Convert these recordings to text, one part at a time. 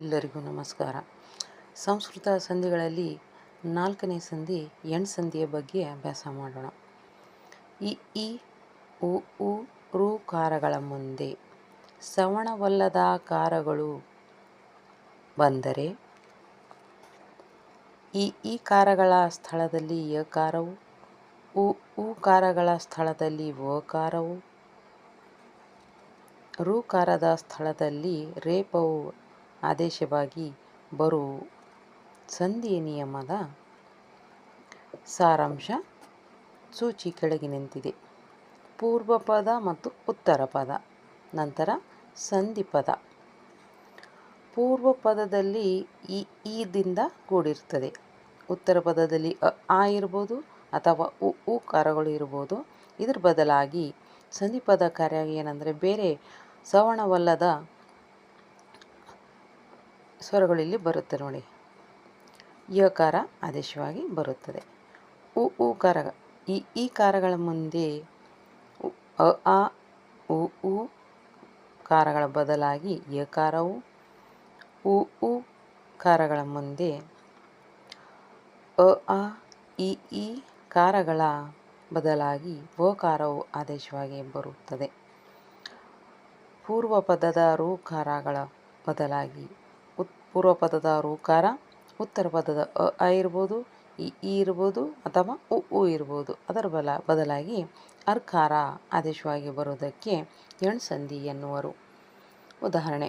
ಎಲ್ಲರಿಗೂ ನಮಸ್ಕಾರ. ಸಂಸ್ಕೃತ ಸಂಧಿಗಳಲ್ಲಿ ನಾಲ್ಕನೇ ಸಂಧಿ, ಎಣ್ ಸಂಧಿಯ ಬಗ್ಗೆ ಅಭ್ಯಾಸ ಮಾಡೋಣ. ಇ ಇ ಉ ಉ, ರು ಕಾರಗಳ ಮುಂದೆ ಸವಣವಲ್ಲದ ಕಾರಗಳು ಬಂದರೆ ಈ ಇ ಕಾರಗಳ ಸ್ಥಳದಲ್ಲಿ ಯಕಾರವು, ಉ ಉ ಕಾರಗಳ ಸ್ಥಳದಲ್ಲಿ ವಕಾರವು ರೂಕಾರದ ಸ್ಥಳದಲ್ಲಿ ರೇಪವು ಆದೇಶವಾಗಿ ಬರು ಸಂಧಿಯ ನಿಯಮದ ಸಾರಾಂಶ ಸೂಚಿ ಕೆಳಗಿನಂತಿದೆ ಪೂರ್ವ ಪದ ಮತ್ತು ಉತ್ತರ ಪದ. ನಂತರ ಸಂಧಿ ಪದ. ಪೂರ್ವ ಪದದಲ್ಲಿ ಈ ಈದಿಂದ ಕೂಡಿರ್ತದೆ. ಉತ್ತರ ಪದದಲ್ಲಿ ಅ, ಆ ಇರ್ಬೋದು ಅಥವಾ ಉ ಉ ಕಾರಗಳು ಇರ್ಬೋದು. ಇದರ ಬದಲಾಗಿ ಸಂಧಿಪದ ಕಾರ್ಯ ಏನಂದರೆ ಬೇರೆ ಸವರ್ಣವಲ್ಲದ ಸ್ವರಗಳಲ್ಲಿ ಬರುತ್ತೆ ನೋಡಿ. ಯಕಾರ ಆದೇಶವಾಗಿ ಬರುತ್ತದೆ. ಉ ಉ, ಕಾರ, ಈ ಈ ಕಾರಗಳ ಮುಂದೆ ಅ, ಆ, ಉ ಉ ಕಾರಗಳ ಬದಲಾಗಿ ಯಕಾರವು ಉ ಉ ಕಾರಗಳ ಮುಂದೆ ಅ, ಆ, ಇ, ಈ ಕಾರಗಳ ಬದಲಾಗಿ ಓಕಾರವು ಆದೇಶವಾಗಿ ಬರುತ್ತದೆ. ಪೂರ್ವ ಪದದ ರೂಕಾರಗಳ ಬದಲಾಗಿ ಪೂರ್ವ ಪದದ ಋಕಾರ ಉತ್ತರ ಪದದ ಅ ಇರ್ಬೋದು, ಇ ಈ ಇರ್ಬೋದು ಅಥವಾ ಉ ಉ ಇರ್ಬೋದು. ಅದರ ಬಲ ಬದಲಾಗಿ ಅರ್ಕಾರ ಆದೇಶವಾಗಿ ಬರುವುದಕ್ಕೆ ಎಣ್ ಸಂಧಿ ಎನ್ನುವರು. ಉದಾಹರಣೆ,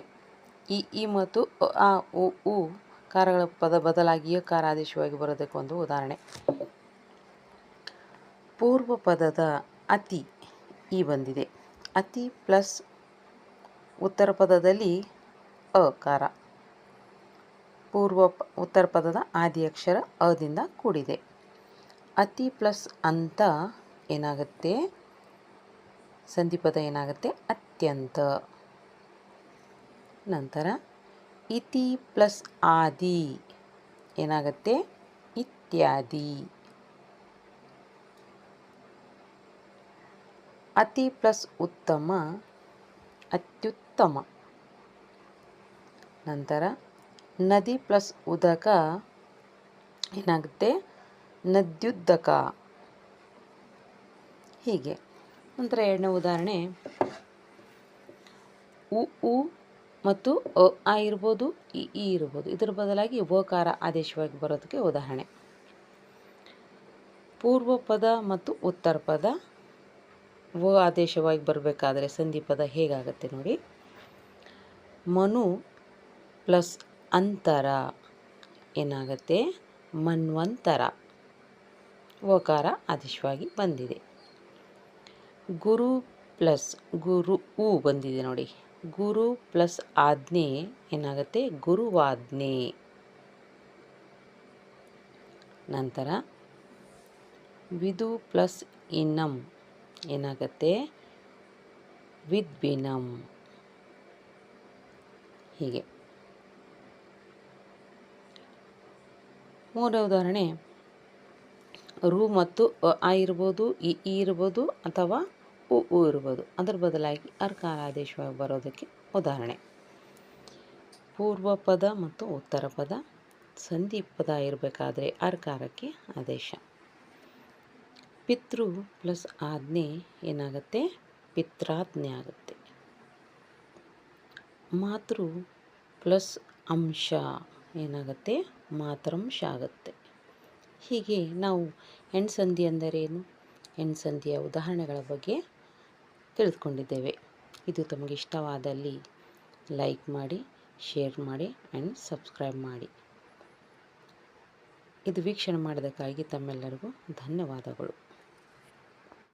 ಇ ಈ ಮತ್ತು ಅ ಉ ಉ ಕಾರಗಳ ಪದ ಬದಲಾಗಿ ಕಾರ ಆದೇಶವಾಗಿ ಬರೋದಕ್ಕೆ ಒಂದು ಉದಾಹರಣೆ. ಪೂರ್ವ ಪದದ ಅತಿ ಈ ಬಂದಿದೆ. ಅತಿ ಪ್ಲಸ್ ಉತ್ತರ ಪದದಲ್ಲಿ ಅಕಾರ ಪೂರ್ವ ಉತ್ತರ ಪದದ ಆದಿ ಅಕ್ಷರ ಅದಿಂದ ಕೂಡಿದೆ. ಅತಿ ಪ್ಲಸ್ ಅಂತ ಏನಾಗುತ್ತೆ? ಸಂಧಿಪದ ಏನಾಗುತ್ತೆ? ಅತ್ಯಂತ. ನಂತರ ಇತಿ ಪ್ಲಸ್ ಆದಿ ಏನಾಗುತ್ತೆ? ಇತ್ಯಾದಿ. ಅತಿ ಪ್ಲಸ್ ಉತ್ತಮ ಅತ್ಯುತ್ತಮ. ನಂತರ ನದಿ ಪ್ಲಸ್ ಉದಕ ಏನಾಗುತ್ತೆ? ನದ್ಯುದ್ದಕ. ಹೀಗೆ. ನಂತರ ಎರಡನೇ ಉದಾಹರಣೆ. ಉ ಉ ಮತ್ತು ಅ, ಆ ಇರ್ಬೋದು, ಇ ಇ ಇರ್ಬೋದು. ಇದರ ಬದಲಾಗಿ ಓಕಾರ ಆದೇಶವಾಗಿ ಬರೋದಕ್ಕೆ ಉದಾಹರಣೆ. ಪೂರ್ವ ಪದ ಮತ್ತು ಉತ್ತರ ಪದ. ವ ಆದೇಶವಾಗಿ ಬರಬೇಕಾದ್ರೆ ಸಂಧಿ ಪದ ಹೇಗಾಗುತ್ತೆ ನೋಡಿ. ಮನು ಪ್ಲಸ್ ಅಂತರ. ಏನಾಗುತ್ತೆ? ಮನ್ವಂತರ. ಓಕಾರ ಆದಿಶವಾಗಿ ಬಂದಿದೆ. ಗುರು ಪ್ಲಸ್ ಗುರು ಉ ಬಂದಿದೆ ನೋಡಿ. ಗುರು ಪ್ಲಸ್ ಆಜ್ಞೆ ಏನಾಗುತ್ತೆ? ಗುರುವಾಜ್ಞೆ. ನಂತರ ವಿದು ಪ್ಲಸ್ ಇನ್ನಂ ಏನಾಗುತ್ತೆ? ವಿದ್ಬಿನಂ ಹೀಗೆ. ಮೂರನೇ ಉದಾಹರಣೆ. ರು ಮತ್ತು ಆ ಇರ್ಬೋದು, ಇ, ಈ ಇರ್ಬೋದು ಅಥವಾ ಉ ಉ ಇರ್ಬೋದು. ಅದರ ಬದಲಾಗಿ ಅರ್ಕಾರ ಆದೇಶವಾಗಿ ಬರೋದಕ್ಕೆ ಉದಾಹರಣೆ. ಪೂರ್ವ ಪದ ಮತ್ತು ಉತ್ತರ ಪದ. ಸಂಧಿ ಪದ ಇರಬೇಕಾದ್ರೆ ಅರ್ಕಾರಕ್ಕೆ ಆದೇಶ. ಪಿತೃ ಪ್ಲಸ್ ಆಜ್ಞೆ ಏನಾಗುತ್ತೆ? ಪಿತ್ರಾಜ್ಞೆ ಆಗುತ್ತೆ. ಮಾತೃ ಪ್ಲಸ್ ಅಂಶ ಏನಾಗುತ್ತೆ? ಮಾತೃಂಶ ಆಗುತ್ತೆ ಹೀಗೆ ನಾವು ಹೆಣ್ಸಂಧಿ ಎಂದರೇನು ಹೆಣ್ಸಂಧಿಯ ಉದಾಹರಣೆಗಳ ಬಗ್ಗೆ ತಿಳಿದುಕೊಂಡಿದ್ದೇವೆ. ಇದು ತಮಗೆ ಇಷ್ಟವಾದಲ್ಲಿ ಲೈಕ್ ಮಾಡಿ, ಶೇರ್ ಮಾಡಿ ಆ್ಯಂಡ್ ಸಬ್ಸ್ಕ್ರೈಬ್ ಮಾಡಿ. ಇದು ವೀಕ್ಷಣೆ ಮಾಡೋದಕ್ಕಾಗಿ ತಮ್ಮೆಲ್ಲರಿಗೂ ಧನ್ಯವಾದಗಳು.